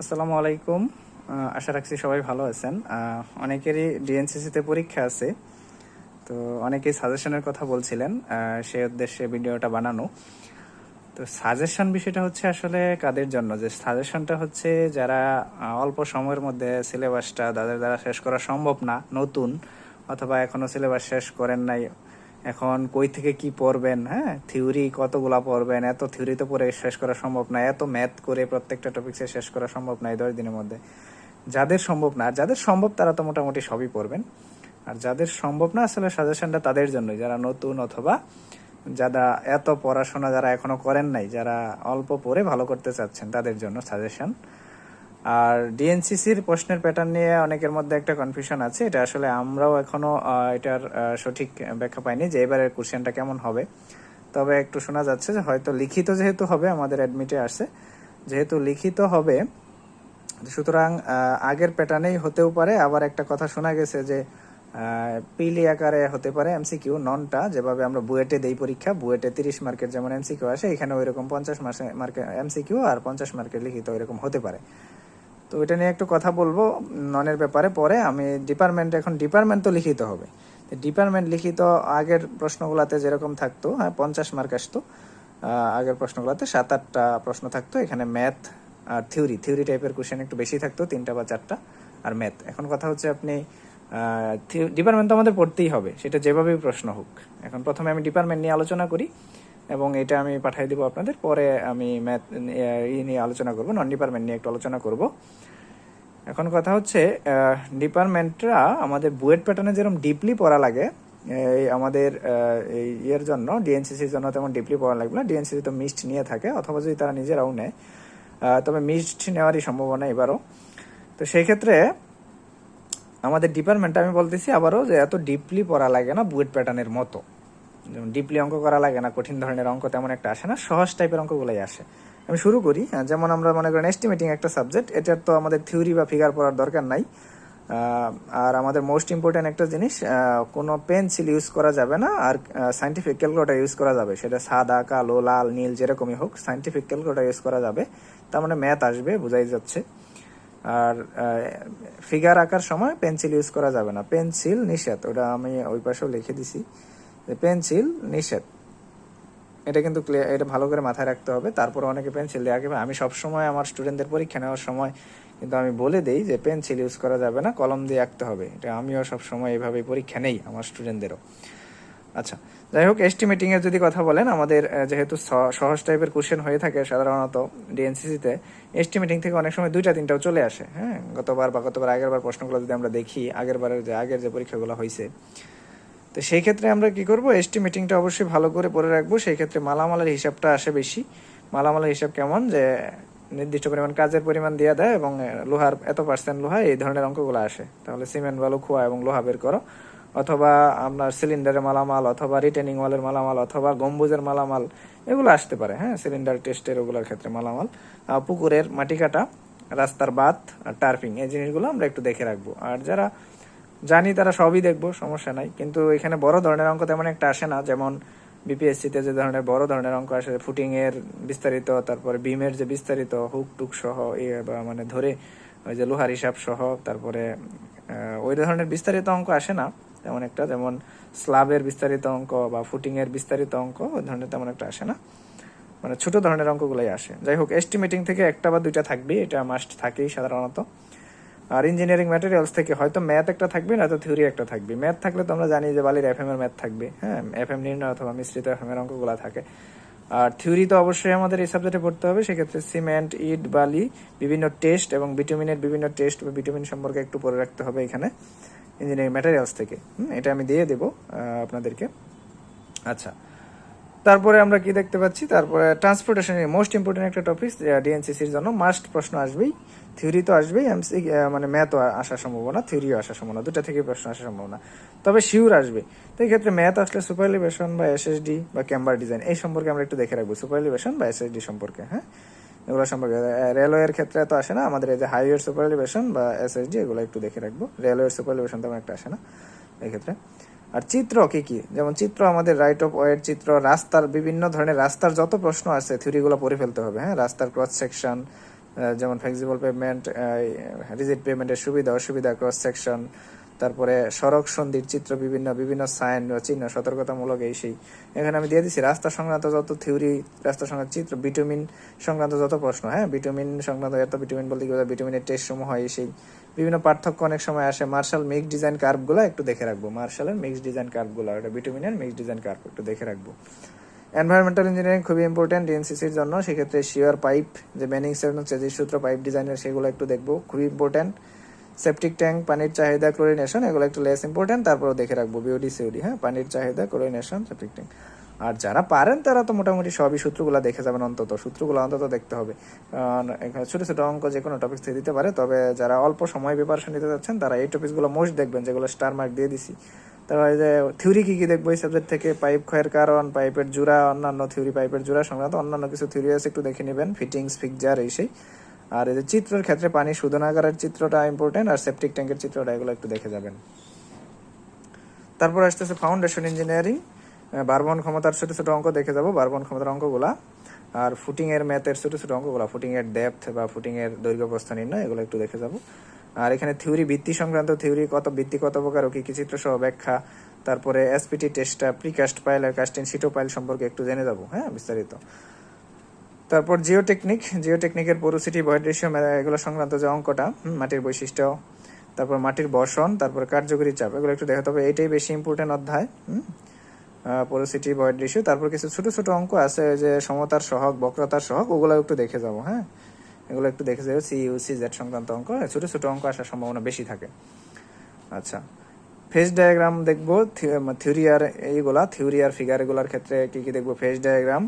আসসালামু আলাইকুম। আশা রাখছি সবাই ভালো আছেন। অনেকেরই ডিএনসিসিতে পরীক্ষা আছে। তো অনেকেই সাজেশনের কথা বলছিলেন সেই উদ্দেশ্যে ভিডিওটা বানানো। তো সাজেশন বিষয়টা হচ্ছে আসলে কাদের জন্য? যে সাজেশনটা হচ্ছে যারা অল্প সময়ের মধ্যে সিলেবাসটা তাদের দ্বারা শেষ করা সম্ভব না, নতুন, অথবা এখনও সিলেবাস শেষ করেন নাই এখন কই থেকে কি পড়বেন হ্যাঁ? থিওরি কতগুলা পড়বেন? এত থিওরি তো পড়ে শেষ করা সম্ভব না, এত ম্যাথ করে প্রত্যেকটা টপিক্সে শেষ করা সম্ভব না এই দশ দিনের মধ্যে। যাদের সম্ভব না আর যাদের সম্ভব তারা তো মোটামুটি সবই পড়বেন। আর যাদের সম্ভব না, আসলে সাজেশনটা তাদের জন্যই। যারা নতুন অথবা যারা এত পড়াশোনা যারা এখনও করেন নাই, যারা অল্প পড়ে ভালো করতে চাচ্ছেন, তাদের জন্য সাজেশন আর ডিএনসিসির প্রশ্নের প্যাটার্ন নিয়ে অনেকের মধ্যে একটা কনফিউশন আছে। এটা আসলে আমরাও এখনও এটার সঠিক ব্যাখ্যা পাইনি যে এবারের কোশ্চেনটা কেমন হবে। তবে একটু শোনা যাচ্ছে যে হয়তো লিখিত যেহেতু হবে, আমাদের অ্যাডমিটে আসছে। যেহেতু লিখিত হবে, সুতরাং আগের প্যাটার্নেই হতেও পারে। আবার একটা কথা শোনা গেছে যে পিলি আকারে হতে পারে এমসিকিউ ননটা যেভাবে আমরা বুয়েটে দেই পরীক্ষা, বুয়েটে তিরিশ মার্কের যেমন এমসিকিউ আসে এখানে ওইরকম পঞ্চাশ মার্কের এমসিকিউ আর পঞ্চাশ মার্কের লিখিত ওইরকম হতে পারে। তো এটা নিয়ে একটু কথা বলব, ননের ব্যাপারে। পরে আমি ডিপার্টমেন্ট এখন ডিপার্টমেন্ট তো লিখিত হবে। ডিপার্টমেন্ট লিখিত আগের প্রশ্নগুলোতে যেরকম থাকতো হ্যাঁ পঞ্চাশ মার্ক আসতো আগের প্রশ্নগুলোতে সাত আটটা প্রশ্ন থাকতো। এখানে ম্যাথ আর থিওরি থিওরি টাইপের কোশ্চেন একটু বেশি থাকতো, তিনটা বা চারটা, আর ম্যাথ এখন কথা হচ্ছে আপনি ডিপার্টমেন্ট তো আমাদের পড়তেই হবে, সেটা যেভাবেই প্রশ্ন হোক। এখন প্রথমে আমি ডিপার্টমেন্ট নিয়ে আলোচনা করি। এবং এটা আমি পাঠিয়ে দিব আপনাদের। পরে আমি ম্যাথ ই নিয়ে আলোচনা করব নন ডিপার্টমেন্ট নিয়ে একটু আলোচনা করব। এখন কথা হচ্ছে ডিপার্টমেন্টরা আমাদের বুয়েট প্যাটার্নে যেরকম ডিপলি পড়া লাগে, এই আমাদের এই ইয়ের জন্য ডিএনসিসির জন্য তেমন ডিপলি পড়া লাগবে না। ডিএনসিসি তো মিস্ট নিয়ে থাকে, অথবা যদি তারা নিজেরাও নেয় তবে মিস্ট নেওয়ারই সম্ভাবনা এবারও। তো সেই ক্ষেত্রে আমাদের ডিপার্টমেন্টে আমি বলতেছি আবারও যে এত ডিপলি পড়া লাগে না বুয়েট প্যাটার্নের মতো। ডিপলি অঙ্ক করা লাগে না, কঠিন ধরনের অঙ্ক তেমন একটা আসে না, সহজ টাইপের অঙ্কগুলোই আসে। আমি শুরু করি যেমন আমরা মনে করেন এস্টিমেটিং একটা সাবজেক্ট এটার তো আমাদের থিওরি বা ফিগার পড়ার দরকার নাই। আর আমাদের মোস্ট ইম্পর্টেন্ট একটা জিনিস কোনো পেন্সিল ইউজ করা যাবে না, আর সাইন্টিফিক ক্যালকুলেটার ইউজ করা যাবে। সেটা সাদা, কালো, লাল, নীল, যেরকমই হোক সাইন্টিফিক ক্যালকুলেটার ইউজ করা যাবে। তার মানে ম্যাথ আসবে, বোঝাই যাচ্ছে। আর ফিগার আঁকার সময় পেন্সিল ইউজ করা যাবে না। পেন্সিল নিষেধ, ওটা আমি ওই পাশেও লিখে দিছি। পেন্সিল নিষেধ। এটা কিন্তু clear- এটা ভালো করে মাথায় রাখতে হবে। তারপর অনেকে পেন্সিল দিয়ে। আঁকে আমি সবসময় আমার স্টুডেন্টদের পরীক্ষা নেওয়ার সময় কিন্তু আমি বলে দিই যে পেন্সিল ইউজ করা যাবে না, কলম দিয়ে আঁকতে হবে। এটা আমিও সবসময় এইভাবেই পরীক্ষা নেই আমার স্টুডেন্টদেরও আচ্ছা যাই হোক এস্টিমেটিং এর যদি কথা বলেন, আমাদের যেহেতু সহজ টাইপের কোশ্চেন হয়ে থাকে সাধারণত ডিএনসিসিতে এস্টিমেটিং থেকে অনেক সময় দুইটা, তিনটাও চলে আসে। হ্যাঁ গতবার বা গতবার আগের বার প্রশ্নগুলো যদি আমরা দেখি আগের বারের যে, আগের যে পরীক্ষাগুলো হয়েছে তো সেই ক্ষেত্রে আমরা কি করব? এস্টিমেটিংটা অবশ্যই ভালো করে পড়ে রাখব। সেই ক্ষেত্রে মালামালের হিসাবটা আসে বেশি। মালামালের হিসাব কেমন? যে নির্দিষ্ট পরিমাণ কাজের পরিমাণ দিয়ে দেয় এবং লোহার এত পার্সেন্ট লোহা, এই ধরনের অঙ্কগুলো আসে। তাহলে সিমেন্ট বালু খোয়া এবং লোহা বের করো। অথবা আপনার সিলিন্ডারের মালামাল, অথবা রিটেনিং ওয়ালের মালামাল, অথবা গম্বুজের মালামাল, এগুলো আসতে পারে হ্যাঁ? সিলিন্ডার টেস্টের ওগুলোর ক্ষেত্রে মালামাল। পুকুরের মাটি কাটা, রাস্তার বাত আর টার্ফিং এই জিনিসগুলো আমরা একটু দেখে রাখব। আর যারা জানি তারা সবই দেখব, সমস্যা নাই। কিন্তু এখানে বড় ধরনের অঙ্ক তেমন একটা আসে না। যেমন বিপিএসসিতে যে ধরনের বড় ধরনের অঙ্ক আসে ফুটিং এর বিস্তারিত, তারপরে বিমের যে বিস্তারিত হুক টুক সহ বা মানে ধরে ওই যে লোহার হিসাব সহ, তারপরে ওই ধরনের বিস্তারিত অঙ্ক আসে না, তেমন একটা। যেমন স্লাবের বিস্তারিত অঙ্ক বা ফুটিং এর বিস্তারিত অঙ্ক, ওই ধরনের তেমন একটা আসে না। মানে ছোট ধরনের অঙ্কগুলোই আসে। যাই হোক এস্টিমেটিং থেকে একটা বা দুইটা থাকবে এটা মাস্ট থাকেই সাধারণত। আর ইঞ্জিনিয়ারিং ম্যাটেরিয়ালস থেকে হয়তো ম্যাথ একটা থাকবে, না তো থিওরি একটা থাকবে। ম্যাথ থাকলে তো আমরা জানি যে বালির এফ এম এর ম্যাথ থাকবে হ্যাঁ? এফ এম নির্ণয় অথবা মিশ্রিত এফ এম এর অঙ্কগুলো থাকে। আর থিওরি তো অবশ্যই আমাদের এই সাবজেক্টে পড়তে হবে, সেক্ষেত্রে সিমেন্ট ইট, বালি, বিভিন্ন টেস্ট এবং ভিটামিনের বিভিন্ন টেস্ট বা ভিটামিন সম্পর্কে একটু পরে রাখতে হবে এখানে ইঞ্জিনিয়ারিং ম্যাটেরিয়ালস থেকে। এটা আমি দিয়ে দেবো আপনাদেরকে। আচ্ছা তারপরে আমরা কি দেখতে পাচ্ছি? তারপরে ট্রান্সপোর্টেশন মোস্ট ইম্পর্টেন্ট একটা টপিক ডিএনসিসির জন্য। মাস্ট প্রশ্ন আসবেই। থিওরি তো আসবেই এমসি মানে ম্যাথও আসার সম্ভাবনা থিওরিও আসার সম্ভাবনা, দুটা থেকে প্রশ্ন আসার সম্ভাবনা। তবে শিওর আসবে। তো এই ক্ষেত্রে ম্যাথ আসলে সুপারলিভেশন বা এসএসডি বা ক্যাম্বার ডিজাইন এই সম্পর্কে আমরা একটু দেখে রাখব সুপার সুপারলিভেশন বা এসএসডি সম্পর্কে হ্যাঁ? এগুলো সম্পর্কে রেলওয়ের ক্ষেত্রে তো আসে না, আমাদের এই যে হাইওয়ের সুপারলিভেশন বা এসএসডি এগুলো একটু দেখে রাখব। রেলওয়ের সুপার সুপারলিভেশন তেমন একটা আসে না, এই ক্ষেত্রে। আর চিত্র কি কি? যেমন চিত্র, আমাদের রাইট অফ ওয়ের চিত্র, রাস্তার বিভিন্ন ধরনের রাস্তার যত প্রশ্ন আছে থিওরিগুলো পড়ে ফেলতে হবে হ্যাঁ? রাস্তার ক্রস সেকশন যেমন ফ্লেক্সিবল পেমেন্ট রিজিট পেমেন্টের সুবিধা, অসুবিধা ক্রস সেকশন তারপরে সড়ক সন্ধির চিত্র, বিভিন্ন বিভিন্ন সাইন চিহ্ন, সতর্কতামূলক এই সেই। এখানে আমি দিয়ে দিচ্ছি রাস্তা সংক্রান্ত যত থিওরি রাস্তা সংক্রান্ত চিত্র ভিটামিন সংক্রান্ত যত প্রশ্ন হ্যাঁ? ভিটামিন সংক্রান্ত এত ভিটামিন বলতে কি? ভিটামিনের টেস্ট সমূহ হয় এই সেই। বিভিন্ন পার্থক্য অনেক সময় আসে। মার্শাল মিক্স ডিজাইন কার্ভগুলো একটু দেখে রাখব। মার্শালের মিক্স ডিজাইন কার্ভগুলো এটা ভিটামিনের মিক্স ডিজাইন কার্ভ একটু দেখে রাখব। এনভায়রনমেন্টাল ইঞ্জিনিয়ারিং খুবই ইম্পর্টেন্ট ডিএনসিসির জন্য, সেক্ষেত্রে শিওর পাইপ যে ম্যানিং সেভেন হচ্ছে যে সূত্র পাইপ ডিজাইনের সেগুলো একটু দেখব, খুবই ইম্পর্টেন্ট সেপটিক ট্যাঙ্ক পানির চাহিদা ক্লোরিনেশন এগুলো একটু লেস ইম্পর্টেন্ট তারপরেও দেখে রাখব বিওডি সিওডি হ্যাঁ পানির চাহিদা ক্লোরিনেশন সেপটিক ট্যাঙ্ক আর যারা পারেন, তারা তো মোটামুটি সবই সূত্রগুলো দেখে যাবেন অন্তত, সূত্রগুলো অন্তত দেখতে হবে। ছোটো ছোটো অঙ্ক যে কোনো টপিক থেকে দিতে পারে, তবে যারা অল্প সময় প্রিপারেশন নিতে যাচ্ছেন, তারা এই টপিকগুলো মোস্ট দেখবেন, যেগুলো স্টার মার্ক দিয়ে দিছি। তারপরে যে থিওরি কি কি দেখব এই সাবজেক্ট থেকে? পাইপ ক্ষয়ের কারণ পাইপের জোড়া, অন্যান্য থিওরি পাইপের জোড়া সংক্রান্ত অন্যান্য কিছু থিওরি আছে, একটু দেখে নেবেন। ফিটিংস ফিকজার এই সেই। আর এই যে চিত্রের ক্ষেত্রে পানি শোধনাগারের চিত্রটা ইম্পর্টেন্ট আর সেপটিক ট্যাঙ্কের চিত্রটা, এগুলো একটু দেখে যাবেন। তারপর আসতেছে ফাউন্ডেশন ইঞ্জিনিয়ারিং বারবন ক্ষমতার ছোট ছোট অঙ্ক দেখে যাব বারবন ক্ষমতার অঙ্কগুলা। আর ফুটিং এর ম্যাথের ছোট ছোট অঙ্কগুলা ফুটিং এর ডেপথ বা ফুটিং এর দৈর্ঘ্য প্রস্থ নির্ণয়, এগুলো একটু দেখে যাব। আর এখানে থিওরি ভিত্তি সংক্রান্ত থিওরি, কত ভিত্তি, কত প্রকার, ও কি কি চিত্র সহ ব্যাখ্যা, তারপরে এসপিটি টেস্টটা প্রিকাস্ট পাইল আর কাস্টিং সিটো পাইল সম্পর্কে একটু জেনে যাব হ্যাঁ বিস্তারিত। তারপর জিও টেকনিক জিও টেকনিকের পোরোসিটি ভয়েড রেশিও এগুলো সংক্রান্ত যে অঙ্কটা মাটির বৈশিষ্ট্য, তারপর মাটির বর্ষণ, তারপর কার্যকরী চাপ, এগুলো একটু দেখাতে হবে এইটাই বেশি ইম্পর্টেন্ট অধ্যায় পোরোসিটি ভয়েড রেশিও তারপর কিছু ছোট ছোট অঙ্ক আছে যে সমতার সহগ বক্রতার সহগ ওগুলো একটু দেখে যাব হ্যাঁ। এগুলো একটু দেখে যাব সি ইউ সি জেড সংক্রান্ত অঙ্ক। ছোট ছোট অঙ্ক আসার সম্ভাবনা বেশি থাকে। আচ্ছা ফেস ডায়াগ্রাম দেখব থিওরি আর এইগুলা থিওরি আর ফিগার এগুলার ক্ষেত্রে কি কি দেখব? Phase diagram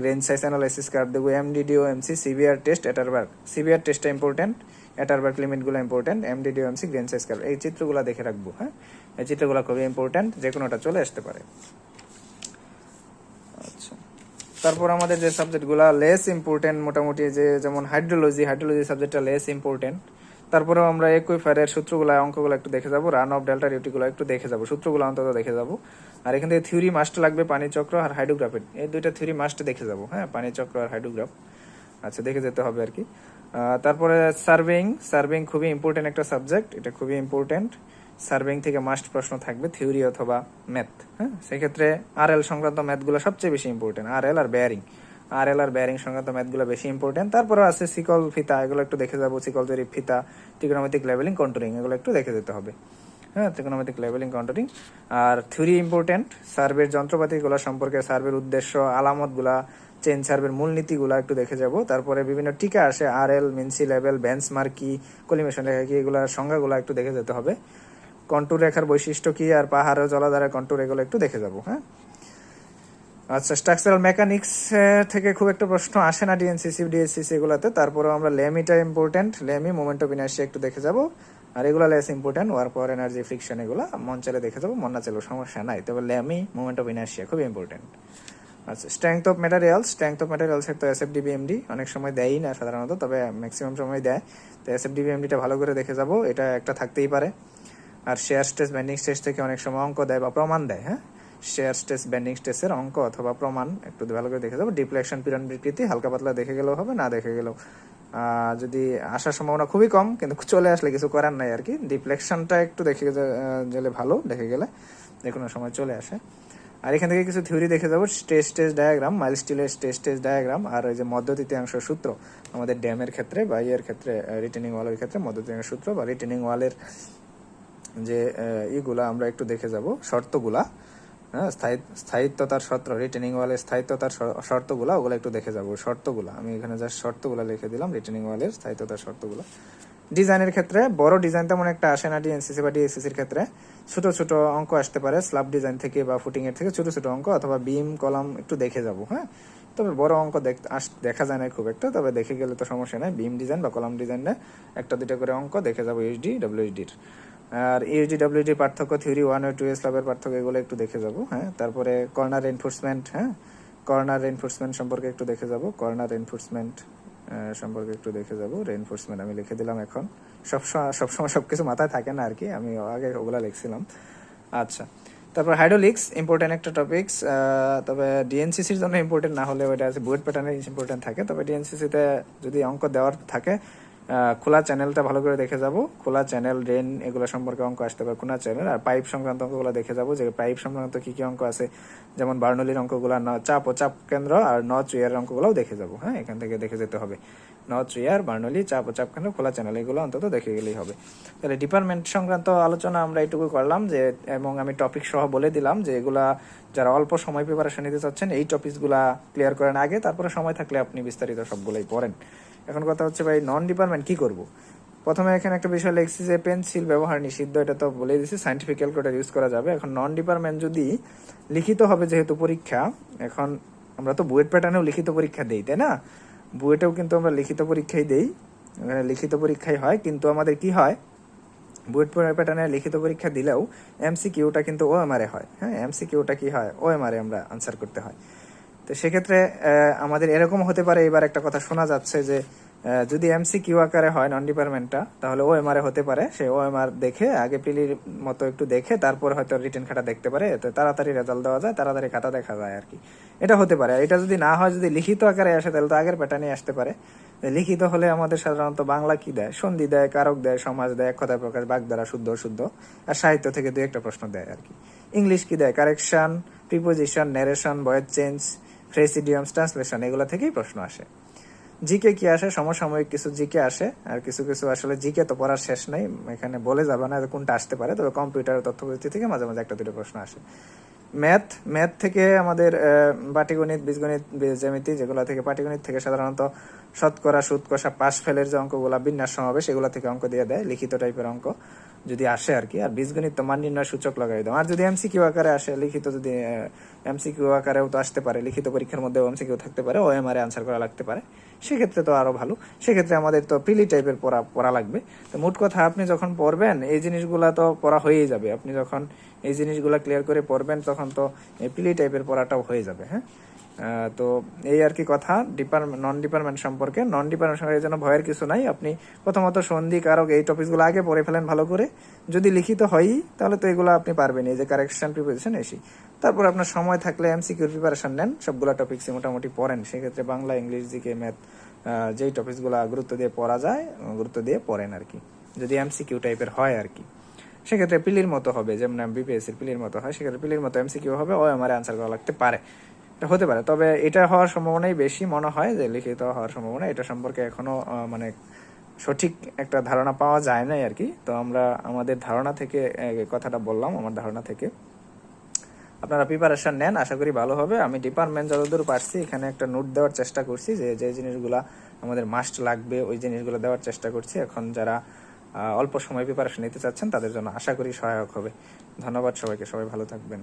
grain size analysis curve দেখব এমডিডিও এমসি সিবিআর টেস্ট এটারবার্গ সিবিআর টেস্টটা ইম্পর্টেন্ট এটারবার্গ লিমিটগুলো important এমডিডিও MC grain size curve এই চিত্রগুলো দেখে রাখব হ্যাঁ? এই চিত্রগুলো খুবই ইম্পর্টেন্ট যে কোনোটা চলে আসতে পারে। তারপর আমাদের যে সাবজেক্টগুলো লেস ইম্পর্টেন্ট মোটামুটি যে যেমন হাইড্রোলজি হাইড্রোলজি সাবজেক্টটা লেস ইম্পর্টেন্ট তারপরেও আমরা একুইফায়ারের সূত্রগুলো, অঙ্কগুলো একটু দেখে যাব রান অফ ডেল্টা ডিউটিগুলো একটু দেখে যাব, সূত্রগুলো অন্তত দেখে যাব। আর এখান থেকে থিওরি মাস্ট লাগবে পানি চক্র আর হাইড্রোগ্রাফের এই দুইটা থিওরি মাস্ট দেখে যাব হ্যাঁ পানি চক্র আর হাইড্রোগ্রাফ আচ্ছা দেখে যেতে হবে আর কি। তারপরে সার্ভিং সার্ভিং খুবই ইম্পর্টেন্ট একটা সাবজেক্ট এটা খুবই ইম্পর্টেন্ট সার্ভিং থেকে মাস্ট প্রশ্ন থাকবে থিওরি অথবা ম্যাথ হ্যাঁ? সেক্ষেত্রে আর এল সংক্রান্ত ম্যাথগুলো সবচেয়ে বেশি ইম্পর্টেন্ট আর এল আর বেয়ারিং আর এল আর বেয়ারিং সংক্রান্ত ম্যাথগুলো বেশি ইম্পর্টেন্ট তারপরে আছে সিকল ফিতা, এগুলো একটু দেখে যাব, সিকল জরিপ ফিতা ত্রিকোণমিতিক লেভেলিং কন্ট্রোলিং এগুলো একটু দেখে যেতে হবে হ্যাঁ? ত্রিকোণমিতিক লেভেলিং কাউন্টারিং আর থিওরি ইম্পর্টেন্ট সার্ভের যন্ত্রপাতিগুলো সম্পর্কে সার্ভের উদ্দেশ্য আলামতগুলা চেন সার্ভের মূলনীতিগুলো একটু দেখে যাব, তারপরে বিভিন্ন টিকা আসে আর এল মিনসি লেভেল বেঞ্চমার্ক মার্কি কলিমেশন রেখা কি, এগুলোর সংজ্ঞাগুলো একটু দেখে যেতে হবে। কন্টুর রেখার বৈশিষ্ট্য কি আর পাহাড় জলাধারের কন্টুর, এগুলো একটু দেখে যাব হ্যাঁ? আচ্ছা স্ট্রাকচারাল মেকানিক্স থেকে খুব একটা প্রশ্ন আসে না ডিএনসিসি ডিএসসিসি এগুলোতে। তারপরে আমরা লেমিটা ইম্পর্টেন্ট লেমি মোমেন্ট অফ ইনার্সি একটু দেখে যাব। আর এগুলো less important work power energy friction এগুলো মন চাইলে দেখে যাব, মন না চাইলেও সমস্যা নাই। তবে লেমি মোমেন্ট অফ ইনার্সিয়া খুবই ইম্পর্টেন্ট আচ্ছা strength of materials strength of materials তো এস এফ ডিবিএমডি অনেক সময় দেয়ই না সাধারণত, তবে ম্যাক্সিমাম সময় দেয়। তো এস এফ ডিবিএমডিটা ভালো করে দেখে যাব, এটা একটা থাকতেই পারে। আর শেয়ার স্টেজ ব্যান্ডিং স্টেজ থেকে অনেক সময় অঙ্ক দেয় বা প্রমাণ দেয় হ্যাঁ? শেয়ার স্টেজ ব্যান্ডিং স্টেজের অঙ্ক অথবা প্রমাণ একটু ভালো করে দেখে যাব। ডিপ্লেকশন পিরন বিকৃতি, হালকা পাতলা দেখে গেলেও হবে, না দেখে গেলেও। যদি আসার সম্ভাবনা খুবই কম, কিন্তু চলে আসলে কিছু করার নাই আর কি ডিপ্লেকশনটা একটু দেখে গেলে ভালো, দেখে গেলে যে কোনো সময় চলে আসে। আর এখান থেকে কিছু থিওরি দেখে যাব। স্টেজ স্টেজ ডায়াগ্রাম মাইল স্টিলের স্টেজ স্টেজ ডায়াগ্রাম আর ওই যে মধ্য তৃতীয়াংশ সূত্র, আমাদের ড্যামের ক্ষেত্রে বা ইয়ের ক্ষেত্রে রিটেনিং ওয়ালের ক্ষেত্রে মধ্য তৃতীয়াংশ সূত্র বা রিটেনিং ওয়ালের যে ইগুলা আমরা একটু দেখে যাব, শর্তগুলা হ্যাঁ স্থায়ী, স্থায়িত্বতার শর্ত রিটেনিং ওয়ালের স্থায়িত্বতার শর্তগুলা, ওগুলো একটু দেখে যাব, শর্তগুলা, আমি এখানে জাস্ট শর্তগুলা লিখে দিলাম রিটেনিং ওয়ালের স্থায়িত্বতার শর্তগুলো। ডিজাইনের ক্ষেত্রে বড় ডিজাইন তেমন একটা আসে না ডিএনসিসি বা ডিএসসিসির ক্ষেত্রে। ছোট ছোট অঙ্ক আসতে পারে স্ল্যাব ডিজাইন থেকে বা ফুটিং এর থেকে ছোট ছোট অঙ্ক অথবা বিম কলাম একটু দেখে যাব হ্যাঁ। তবে বড় অঙ্ক দেখা যায় না খুব একটা, তবে দেখে গেলে তো সমস্যা নাই। বিম ডিজাইন বা কলাম ডিজাইনে একটা দুটো করে অঙ্ক দেখে যাব এইচডি ডাব্লিউএইচডির আর ইউজি ডাব্লিউডি পার্থক্য থিওরি ওয়ান ও টু এস লাভের পার্থক্য, এগুলো একটু দেখে যাব হ্যাঁ? তারপরে কর্নার এনফোর্সমেন্ট হ্যাঁ? কর্নার এনফোর্সমেন্ট সম্পর্কে একটু দেখে যাব, কর্নার এনফোর্সমেন্ট সম্পর্কে একটু দেখে যাব রেনফোর্সমেন্ট আমি লিখে দিলাম এখন। সবসময় সবসময় সব কিছু মাথায় থাকে না আর কি, আমি আগে ওগুলা লিখছিলাম। আচ্ছা তারপর হাইড্রোলিক্স ইম্পর্টেন্ট একটা টপিকস তবে ডিএনসিসির জন্য ইম্পর্টেন্ট না হলে ওইটা আছে বুয়েট প্যাটার্নে ইম্পর্টেন্ট থাকে, তবে ডিএনসিসিতে যদি অঙ্ক দেওয়ার থাকে খোলা চ্যানেলটা ভালো করে দেখে যাব। খোলা চ্যানেল, ড্রেন এগুলো সম্পর্কে অঙ্ক আসতে পারে। খোলা চ্যানেল আর পাইপ সংক্রান্ত অঙ্কগুলো দেখে যাব। যে পাইপ সংক্রান্ত কি কি অঙ্ক আছে, যেমন বার্নলির অঙ্কগুলো, ন- চাপ ও চাপ কেন্দ্র আর ন চুইয়ার অঙ্কগুলোও দেখে যাব। হ্যাঁ এখান থেকে দেখে যেতে হবে। ন চুইয়ার, বার্নলি, চাপ ও চাপ কেন্দ্র, খোলা চ্যানেল, এগুলো অন্তত দেখে গেলেই হবে। তাহলে ডিপার্টমেন্ট সংক্রান্ত আলোচনা আমরা এটুকু করলাম যে, এবং আমি টপিক সহ বলে দিলাম যে, এগুলা যারা অল্প সময় প্রিপারেশন নিতে চাচ্ছেন, এই টপিকসগুলা ক্লিয়ার করেন আগে, তারপরে সময় থাকলে আপনি বিস্তারিত সবগুলোই পড়েন। এখন কথা হচ্ছে ভাই নন ডিপার্টমেন্ট কি করব? প্রথমে এখানে একটা বিষয় লিখছি যে পেন্সিল ব্যবহার নিষিদ্ধ, এটা তো বলে দিছি সাইন্টিফিক ক্যালকুলেটার ইউজ করা যাবে। এখন নন ডিপার্টমেন্ট যদি লিখিত হবে যেহেতু পরীক্ষা, এখন আমরা তো বুয়েট প্যাটার্নেও লিখিত পরীক্ষা দেই, তাই না? বুয়েটেও কিন্তু আমরা লিখিত পরীক্ষাই দেই এখানে লিখিত পরীক্ষাই হয়, কিন্তু আমাদের কি হয়? বুয়েট প্যাটার্নে লিখিত পরীক্ষা দিলেও এমসি কিউটা কিন্তু ওএমআরে হয়। হ্যাঁ এমসি কিউটা কি হয়? ওএমআরে আমরা আনসার করতে হয়। তো সেক্ষেত্রে আমাদের এরকম হতে পারে, এবার একটা কথা শোনা যাচ্ছে যে যদি এমসি কিউ আকারে হয় নন ডিপার্টমেন্টটা তাহলে ও এমআর হতে পারে। সে ও এমআর দেখে, আগে পিলির মতো একটু দেখে, তারপর হয়তো রিটেন খাতা দেখতে পারে। তো তাড়াতাড়ি রেজাল্ট দেওয়া যায়, তাড়াতাড়ি খাতা দেখা যায় আর কি। এটা হতে পারে। এটা যদি না হয়, যদি লিখিত আকারে আসে, তাহলে তো আগের প্যাটার্নে আসতে পারে। লিখিত হলে আমাদের সাধারণত বাংলা কি দেয়? সন্ধি দেয়, কারক দেয়, সমাজ দেয় এক কথায় প্রকাশ, বাগধারা, শুদ্ধ শুদ্ধ আর সাহিত্য থেকে দু একটা প্রশ্ন দেয় আর কি। ইংলিশ কি দেয়? Correction preposition narration voice change ফ্রেসিডিয়ামস translation, এগুলো থেকেই প্রশ্ন আসে। জিকে কি আসে? সমসাময়িক কিছু জিকে আসে, আর কিছু কিছু আসলে জিকে তো পড়ার শেষ নেই, এখানে বলে যাবে না কোনটা আসতে পারে, তবে কম্পিউটার তথ্য প্রযুক্তি থেকে মাঝে মাঝে একটা দুটো প্রশ্ন আসে। ম্যাথ ম্যাথ থেকে আমাদের পাটিগণিত, বীজগণিত বীজ জ্যামিতি যেগুলো থেকে পাটিগণিত থেকে সাধারণত শতকরা সুদ কষা পাশ ফেলের যে অঙ্কগুলো, বিন্যাস সমাবেশ, এগুলো থেকে অঙ্ক দিয়ে দেয়, লিখিত টাইপের অঙ্ক যদি আসে আর কি। আর বীজগণিত তো মান নির্ণয় সূচক লাগাই দাও আর যদি এমসিকিউ আকারে আসে, লিখিত যদি এমসিকিউ আকারেও তো আসতে পারে, লিখিত পরীক্ষার মধ্যে এমসিকিউ থাকতে পারে ও এম আর আনসার করা লাগতে পারে। সেক্ষেত্রে তো আরও ভালো। সেক্ষেত্রে আমাদের তো প্রিলি টাইপের পড়া পড়া লাগবে। তো মোট কথা, আপনি যখন পড়বেন, এই জিনিসগুলা তো পড়া হয়েই যাবে। আপনি যখন এই জিনিসগুলা ক্লিয়ার করে পড়বেন, তখন তো প্রিলি টাইপের পড়াটাও হয়ে যাবে হ্যাঁ? তো এই আর কি কথা ডিপার্টমেন্ট নন ডিপার্টমেন্ট সম্পর্কে। নন ডিপার্টমেন্ট সম্পর্কে যেন ভয়ের কিছু নাই, আপনি প্রথমত সন্ধি কারক এই টপিকগুলো আগে পড়ে ফেলেন ভালো করে। যদি লিখিত হয়ই, তাহলে তো এগুলো আপনি পারবেন এই যে কারেকশন প্রিপোজিশন এসি তারপর আপনার সময় থাকলে এমসিকিউর প্রিপারেশন নেন, সবগুলো টপিক্সই মোটামুটি পড়েন। সেক্ষেত্রে বাংলা, ইংলিশ, জিকে, ম্যাথ যেই টপিকসগুলো গুরুত্ব দিয়ে পড়া যায়, গুরুত্ব দিয়ে পড়েন আর কি। যদি এমসিকিউ টাইপের হয় আর কি। সেক্ষেত্রে পিলির মতো হবে, যেমন বিপিএসসির পিলির মতো হয়, সেক্ষেত্রে পিলির মতো এমসিকিউ হবে, ও আমার আনসার করা লাগতে পারে। এটা হতে পারে, তবে এটা হওয়ার সম্ভাবনাই বেশি মনে হয় যে লিখিত হওয়ার সম্ভাবনা। এটা সম্পর্কে এখনও মানে সঠিক একটা ধারণা পাওয়া যায় নাই আর কি। তো আমরা আমাদের ধারণা থেকে কথাটা বললাম আমার ধারণা থেকে। আপনারা প্রিপারেশন নেন, আশা করি ভালো হবে। আমি ডিপার্টমেন্ট যতদূর পারছি, এখানে একটা নোট দেওয়ার চেষ্টা করছি যে যে জিনিসগুলা আমাদের মাস্ট লাগবে, ওই জিনিসগুলো দেওয়ার চেষ্টা করছি। এখন যারা অল্প সময় প্রিপারেশন নিতে চাচ্ছেন, তাদের জন্য আশা করি সহায়ক হবে। ধন্যবাদ সবাইকে, সবাই ভালো থাকবেন।